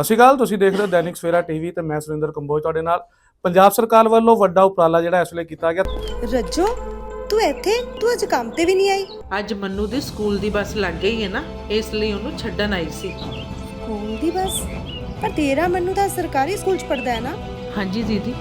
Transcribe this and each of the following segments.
ਅਸੀਂ ਗੱਲ ਤੁਸੀਂ ਦੇਖ ਰਹੇ ਹੋ ਦੈਨਿਕ ਸਵੇਰਾ ਟੀਵੀ ਤੇ ਮੈਂ ਸੁਰਿੰਦਰ ਕੰਬੋਜ ਤੁਹਾਡੇ ਨਾਲ। ਪੰਜਾਬ ਸਰਕਾਰ ਵੱਲੋਂ ਵੱਡਾ ਉਪਰਾਲਾ ਜਿਹੜਾ ਇਸ ਵੇਲੇ ਕੀਤਾ ਗਿਆ। ਰੱਜੋ ਤੂੰ ਇੱਥੇ ਤੂੰ ਅੱਜ ਕੰਮ ਤੇ ਵੀ ਨਹੀਂ ਆਈ। ਅੱਜ ਮੰਨੂ ਦੀ ਸਕੂਲ ਦੀ ਬੱਸ ਲੱਗ ਗਈ ਹੈ ਨਾ ਇਸ ਲਈ ਉਹਨੂੰ ਛੱਡਣ ਆਈ ਸੀ। ਸਕੂਲ ਦੀ ਬਸ? ਪਰ ਤੇਰਾ ਮੈਨੂੰ ਤਾਂ ਸਰਕਾਰੀ ਸਕੂਲ ਚ ਪੜਦਾ ਹੈ ਨਾ। ਹਾਂਜੀ ਦੀਦੀ।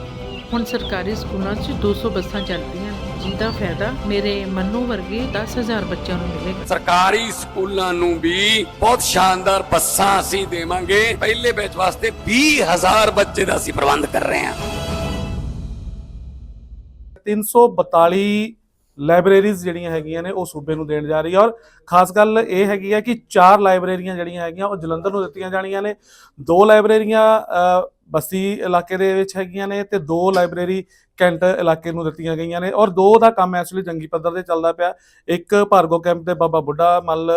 ਹੁਣ ਸਰਕਾਰੀ ਸਕੂਲਾਂ 'ਚ 200 ਬੱਸਾਂ ਚੱਲਦੀਆਂ। ਜਿਹਦਾ ਫਾਇਦਾ ਮੇਰੇ ਮੰਨੂ ਵਰਗੇ 10000 ਬੱਚਿਆਂ ਨੂੰ ਮਿਲੇਗਾ। ਸਰਕਾਰੀ ਸਕੂਲਾਂ ਨੂੰ ਵੀ ਬਹੁਤ ਸ਼ਾਨਦਾਰ ਬੱਸਾਂ ਅਸੀਂ ਦੇਵਾਂਗੇ। ਪਹਿਲੇ ਬੈਚ ਵਾਸਤੇ 20000 ਬੱਚੇ ਦਾ ਅਸੀਂ ਪ੍ਰਬੰਧ ਕਰ ਰਹੇ ਹਾਂ। 342 ਲਾਇਬ੍ਰੇਰੀਜ਼ ਜਿਹੜੀਆਂ ਹੈਗੀਆਂ ਨੇ ਉਹ ਸੂਬੇ ਨੂੰ ਦੇਣ ਜਾ ਰਹੀ ਹੈ ਔਰ ਖਾਸ ਗੱਲ ਇਹ ਹੈਗੀ ਹੈ ਕਿ ਚਾਰ ਲਾਇਬ੍ਰੇਰੀਆਂ ਜਿਹੜੀਆਂ ਹੈਗੀਆਂ ਉਹ ਜਲੰਧਰ ਨੂੰ ਦਿੱਤੀਆਂ ਜਾਣੀਆਂ ਨੇ। ਦੋ ਲਾਇਬ੍ਰੇਰੀਆਂ ਬਸਤੀ ਇਲਾਕੇ ਦੇ ਵਿੱਚ ਹੈਗੀਆਂ ਨੇ ਤੇ ਦੋ ਲਾਇਬ੍ਰੇਰੀ ਕੈਂਟ ਇਲਾਕੇ ਨੂੰ ਦਿੱਤੀਆਂ ਗਈਆਂ ਨੇ ਔਰ ਦੋ ਦਾ ਕੰਮ ਇਸ ਜੰਗੀ ਪੱਧਰ ਤੇ ਚੱਲਦਾ ਪਿਆ। ਇੱਕ ਭਾਰਗੋ ਕੈਂਪ ਤੇ ਬਾਬਾ ਬੁੱਢਾ ਮੱਲ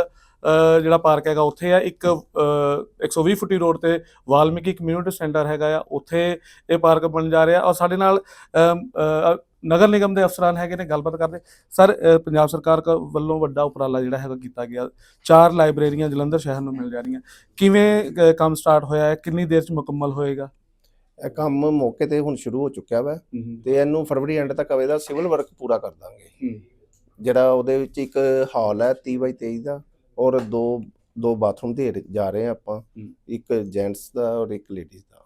ਜਿਹੜਾ ਪਾਰਕ ਹੈਗਾ ਉੱਥੇ ਆ। ਇੱਕ ਅ, 120 ਫੁੱਟੀ ਰੋਡ ਤੇ ਵਾਲਮੀਕੀ ਕਮਿਊਨਿਟੀ ਸੈਂਟਰ ਹੈਗਾ ਆ। ਉੱਥੇ ਇਹ ਪਾਰਕ ਬਣ ਜਾ ਰਿਹਾ ਔਰ ਸਾਡੇ ਨਾਲ ਨਗਰ ਨਿਗਮ ਦੇ ਅਫਸਰਾਨ ਹੈਗੇ ਨੇ ਗੱਲਬਾਤ ਕਰਦੇ। ਸਰ ਪੰਜਾਬ ਸਰਕਾਰ ਕ- ਵੱਲੋਂ ਵੱਡਾ ਉਪਰਾਲਾ ਜਿਹੜਾ ਹੈਗਾ ਕੀਤਾ ਗਿਆ। ਚਾਰ ਲਾਇਬ੍ਰੇਰੀਆਂ ਜਲੰਧਰ ਸ਼ਹਿਰ ਨੂੰ ਮਿਲ ਜਾ ਰਹੀਆਂ। ਕਿਵੇਂ ਕੰਮ ਸਟਾਰਟ ਹੋਇਆ ਹੈ? ਕਿੰਨੀ ਦੇਰ ਚ ਮੁਕੰਮਲ ਹੋਏਗਾ? ਇਹ ਕੰਮ ਮੌਕੇ ਤੇ ਹੁਣ ਸ਼ੁਰੂ ਹੋ ਚੁੱਕਿਆ ਵਾ ਤੇ ਇਹਨੂੰ ਫਰਵਰੀ ਐਂਡ ਤੱਕ ਅਵੇ ਦਾ ਸਿਵਲ ਵਰਕ ਪੂਰਾ ਕਰ ਦਾਂਗੇ। ਜਿਹੜਾ ਉਹਦੇ ਵਿੱਚ ਇੱਕ ਹਾਲ ਹੈ 30 ਬਾਈ 23 ਦਾ ਔਰ ਦੋ ਦੋ ਬਾਥਰੂਮ ਦੇ ਜਾ ਰਹੇ ਆ ਆਪਾਂ। ਇੱਕ ਜੈਂਟਸ ਦਾ ਔਰ ਇੱਕ ਲੇਡੀਜ਼ ਦਾ।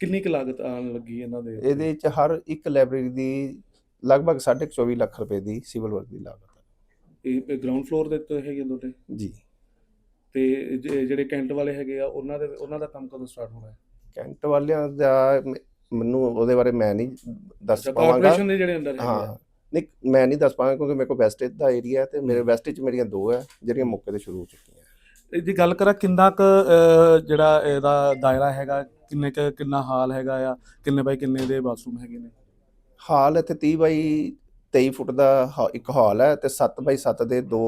ਕਿੰਨੀ ਕੁ ਲਾਗਤ ਆਉਣ ਲੱਗੀ ਇਹਨਾਂ ਦੇ? ਇਹਦੇ ਵਿੱਚ ਹਰ ਇੱਕ ਲਾਇਬ੍ਰੇਰੀ ਦੀ ਲਗਭਗ 24.5 ਲੱਖ ਰੁਪਏ ਦੀ ਸਿਵਲ ਵਰਕ ਦੀ ਲਾਗਤ ਹੈ। ਇਹ ਗਰਾਊਂਡ ਫਲੋਰ ਦੇ ਉੱਤੇ ਹੈਗੇ ਦੋਨੇ? ਜੀ। ਤੇ ਜਿਹੜੇ ਕੈਂਟ ਵਾਲੇ ਹੈਗੇ ਆ ਉਹਨਾਂ ਦੇ ਉਹਨਾਂ ਦਾ ਕੰਮ ਕਦੋਂ ਸਟਾਰਟ ਹੋਣਾ ਹੈ? ਕੈਂਟ ਵਾਲਿਆਂ ਦਾ ਮ- ਮੈਨੂੰ ਉਹਦੇ ਬਾਰੇ ਮੈਂ ਨਹੀਂ ਦੱਸ ਪਾਵਾਂਗਾ। ਕਾਰਪੋਰੇਸ਼ਨ ਦੇ ਜਿਹੜੇ ਅੰਦਰ ਹੈਗੇ ਹਾਂ ਨਹੀਂ ਮੈਂ ਨਹੀਂ ਦੱਸ ਪਾਵਾਂਗਾ ਕਿਉਂਕਿ ਮੇਰੇ ਕੋਲ ਵੈਸਟੇਜ ਦਾ ਏਰੀਆ ਹੈ ਤੇ ਮੇਰੇ ਵੈਸਟੇਜ ਚ ਮੇਰੀਆਂ ਦੋ ਹੈ ਜਿਹੜੀਆਂ ਮੌਕੇ ਤੇ ਸ਼ੁਰੂ ਹੋ ਚੁੱਕੀਆਂ। ਇਹਦੀ ਗੱਲ ਕਰਾਂ ਕਿੰਨਾ ਕੁ ਜਿਹੜਾ ਇਹਦਾ ਦਾਇਰਾ ਹੈਗਾ ਕਿੰਨੇ ਕੁ ਕਿੰਨਾ ਹਾਲ ਹੈਗਾ ਆ ਕਿੰਨੇ ਬਾਈ ਕਿੰਨੇ ਦੇ ਬਾਥਰੂਮ ਹੈਗੇ ਨੇ? ਹਾਲ ਇੱਥੇ 30 ਬਾਈ 23 ਫੁੱਟ ਦਾ ਹਾ- ਇੱਕ ਹਾਲ ਹੈ ਤੇ 7 ਬਾਈ 7 ਦੇ ਦੋ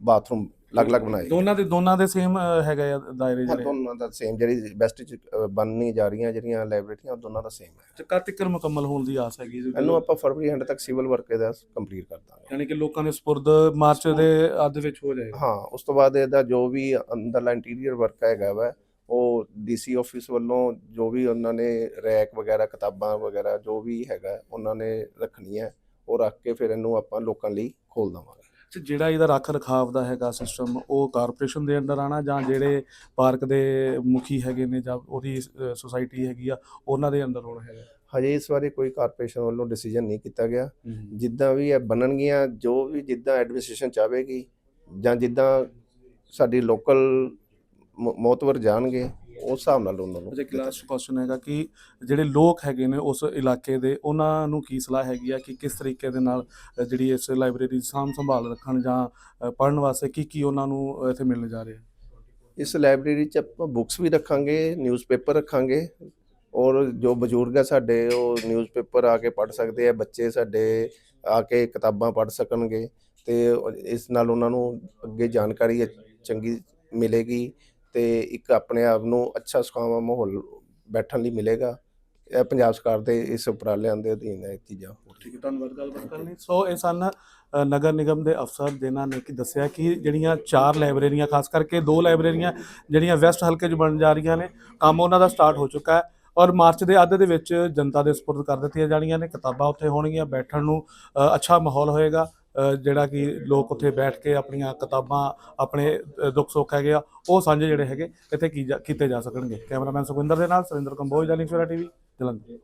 ਬਾਥਰੂਮ ਅਲੱਗ-ਅਲੱਗ ਬਣਾਏ। ਦੋਨਾਂ ਦੇ ਦੋਨਾਂ ਦੇ ਸੇਮ ਹੈਗਾ ਆ ਦਾਇਰੇ ਹਾਂ ਜਿਹੜੇ? ਦੋਨਾਂ ਦਾ ਸੇਮ ਜਿਹੜੀ ਬੈਸਟ ਚ ਅ, ਬਣਨੀ ਜਾ ਰਹੀਆਂ ਜਿਹੜੀਆਂ ਲਾਇਬ੍ਰੇਰੀਆਂ ਉਹ ਦੋਨਾਂ ਦਾ ਸੇਮ ਹੈ। ਤੇ ਕਦ ਤੱਕ ਮੁਕੰਮਲ ਹੋਣ ਦੀ ਆਸ ਹੈਗੀ ਜੀ? ਇਹਨੂੰ ਆਪਾਂ ਫਰਵਰੀ ਐਂਡ ਤੱਕ ਸਿਵਲ ਵਰਕ ਇਹਦਾ ਕੰਪਲੀਟ ਕਰ ਦਾਂਗੇ। ਯਾਨੀ ਕਿ ਲੋਕਾਂ ਦੇ ਸਪੁਰਦ ਮਾਰਚ ਦੇ ਅੱਧ ਵਿੱਚ ਹੋ ਜਾਏਗਾ। ਹਾਂ ਉਸ ਤੋਂ ਬਾਅਦ ਇਹਦਾ ਜੋ ਵੀ ਅੰਦਰਲਾ ਇੰਟੀਰੀਅਰ ਵਰਕ ਹੈਗਾ ਵਾ ਉਹ ਡੀਸੀ ਆਫਿਸ ਵੱਲੋਂ ਜੋ ਵੀ ਉਹਨਾਂ ਨੇ ਰੈਕ ਵਗੈਰਾ ਕਿਤਾਬਾਂ ਵਗੈਰਾ ਜੋ ਵੀ ਹੈਗਾ ਉਹਨਾਂ ਨੇ ਰੱਖਣੀ ਹੈ ਉਹ ਰੱਖ ਕੇ ਫਿਰ ਇਹਨੂੰ ਆਪਾਂ ਲੋਕਾਂ ਲਈ ਖੋਲ ਦਵਾਂਗੇ। ਜਿਹੜਾ ਇਹਦਾ ਰੱਖ ਰਖਾਵ ਦਾ ਹੈਗਾ ਸਿਸਟਮ ਉਹ ਕਾਰਪੋਰੇਸ਼ਨ ਦੇ ਅੰਡਰ ਆਣਾ ਜਾਂ ਜਿਹੜੇ ਪਾਰਕ ਦੇ ਮੁਖੀ ਹੈਗੇ ਨੇ ਜਾਂ ਉਹਦੀ ਸੁਸਾਇਟੀ ਹੈਗੀ ਆ ਉਹਨਾਂ ਦੇ ਅੰਦਰ ਹੋਣਾ ਹੈਗਾ। ਹਜੇ ਇਸ ਬਾਰੇ ਕੋਈ ਕਾਰਪੋਰੇਸ਼ਨ ਵੱਲੋਂ ਡਿਸੀਜਨ ਨਹੀਂ ਕੀਤਾ ਗਿਆ। ਜਿੱਦਾਂ ਵੀ ਇਹ ਬਣਨਗੀਆਂ ਜੋ ਵੀ ਜਿੱਦਾਂ ਐਡਮਿਨਿਸਟ੍ਰੇਸ਼ਨ ਚਾਹੇਗੀ ਜਾਂ ਜਿੱਦਾਂ ਸਾਡੀ ਲੋਕਲ ਮੋਤਵਰ ਜਾਣਗੇ ਉਸ ਹਿਸਾਬ ਨਾਲ ਉਹਨਾਂ ਨੂੰ ਅਜੇ ਕਲਾਸ ਕੁਐਸਚਨ ਹੈਗਾ ਕਿ ਜਿਹੜੇ ਲੋਕ ਹੈਗੇ ਨੇ ਉਸ ਇਲਾਕੇ ਦੇ ਉਹਨਾਂ ਨੂੰ ਕੀ ਸਲਾਹ ਹੈਗੀ ਆ ਕਿ ਕਿਸ ਤਰੀਕੇ ਦੇ ਨਾਲ ਜਿਹੜੀ ਇਸ ਲਾਇਬ੍ਰੇਰੀ ਸਾਂਭ ਸੰਭਾਲ ਰੱਖਣ ਜਾਂ ਪੜਨ ਵਾਸਤੇ ਕੀ ਕੀ ਉਹਨਾਂ ਨੂੰ ਇੱਥੇ ਮਿਲਣ ਜਾ ਰਿਹਾ ਇਸ ਲਾਇਬ੍ਰੇਰੀ 'ਚ ਆਪਾਂ ਬੁੱਕਸ ਵੀ ਰੱਖਾਂਗੇ ਨਿਊਜ਼ਪੇਪਰ ਰੱਖਾਂਗੇ ਔਰ ਜੋ ਬਜ਼ੁਰਗ ਆ ਸਾਡੇ ਉਹ ਨਿਊਜ਼ਪੇਪਰ ਆ ਕੇ ਪੜ੍ਹ ਸਕਦੇ ਆ ਬੱਚੇ ਸਾਡੇ ਆ ਕੇ ਕਿਤਾਬਾਂ ਪੜ੍ਹ ਸਕਣਗੇ ਤੇ ਇਸ ਨਾਲ ਉਹਨਾਂ ਨੂੰ ਅੱਗੇ ਜਾਣਕਾਰੀ ਚੰਗੀ ਮਿਲੇਗੀ ਤੇ ਇੱਕ ਆਪਣੇ ਆਪ ਨੂੰ ਅੱਛਾ, ਸੁਖਾਵਾਂ ਮਾਹੌਲ ਬੈਠਣ ਲਈ ਮਿਲੇਗਾ। ਇਹ ਪੰਜਾਬ ਸਰਕਾਰ ਦੇ ਇਸ ਉਪਰਾਲਿਆਂ ਦੇ ਅਧੀਨ ਹੈ ਇਹ ਚੀਜ਼ਾਂ। ਠੀਕ ਹੈ, ਧੰਨਵਾਦ, ਗੱਲਬਾਤ ਕਰਨ ਸੋ ਇਹ ਸਨ ਨਗਰ ਨਿਗਮ ਦੇ ਅਫਸਰ, ਜਿਨ੍ਹਾਂ ਨੇ ਕਿ ਦੱਸਿਆ ਕਿ ਜਿਹੜੀਆਂ ਚਾਰ ਲਾਇਬ੍ਰੇਰੀਆਂ, ਖਾਸ ਕਰਕੇ ਦੋ ਲਾਇਬ੍ਰੇਰੀਆਂ ਜਿਹੜੀਆਂ ਵੈਸਟ ਹਲਕੇ 'ਚ ਬਣ ਜਾ ਰਹੀਆਂ ਨੇ, ਕੰਮ ਉਹਨਾਂ ਦਾ ਸਟਾਰਟ ਹੋ ਚੁੱਕਾ ਹੈ ਔਰ ਮਾਰਚ ਦੇ ਅੱਧ ਦੇ ਵਿੱਚ ਜਨਤਾ ਦੇ ਸਪੁਰਦ ਕਰ ਦਿੱਤੀਆਂ ਜਾਣੀਆਂ ਨੇ। ਕਿਤਾਬਾਂ ਉੱਥੇ ਹੋਣਗੀਆਂ, ਬੈਠਣ ਨੂੰ ਅੱਛਾ ਮਾਹੌਲ ਹੋਏਗਾ। ਜਿਹੜਾ ਕਿ ਲੋਕ ਉੱਥੇ ਬੈਠ ਕੇ ਆਪਣੀਆਂ ਕਿਤਾਬਾਂ, ਆਪਣੇ ਦੁੱਖ ਸੁੱਖ ਹੈਗੇ ਆ, ਉਹ ਸਾਂਝੇ ਜਿਹੜੇ ਹੈਗੇ, ਇੱਥੇ ਕੀ ਜਾ- ਕੀਤੇ ਜਾ ਸਕਣਗੇ। ਕੈਮਰਾਮੈਨ ਸੁਖਵਿੰਦਰ ਦੇ ਨਾਲ, ਸੁਰਿੰਦਰ ਕੰਬੋਜ ਦਾ ਨਿਕਸਰਾ ਟੀਵੀ, ਜਲੰਧਰ।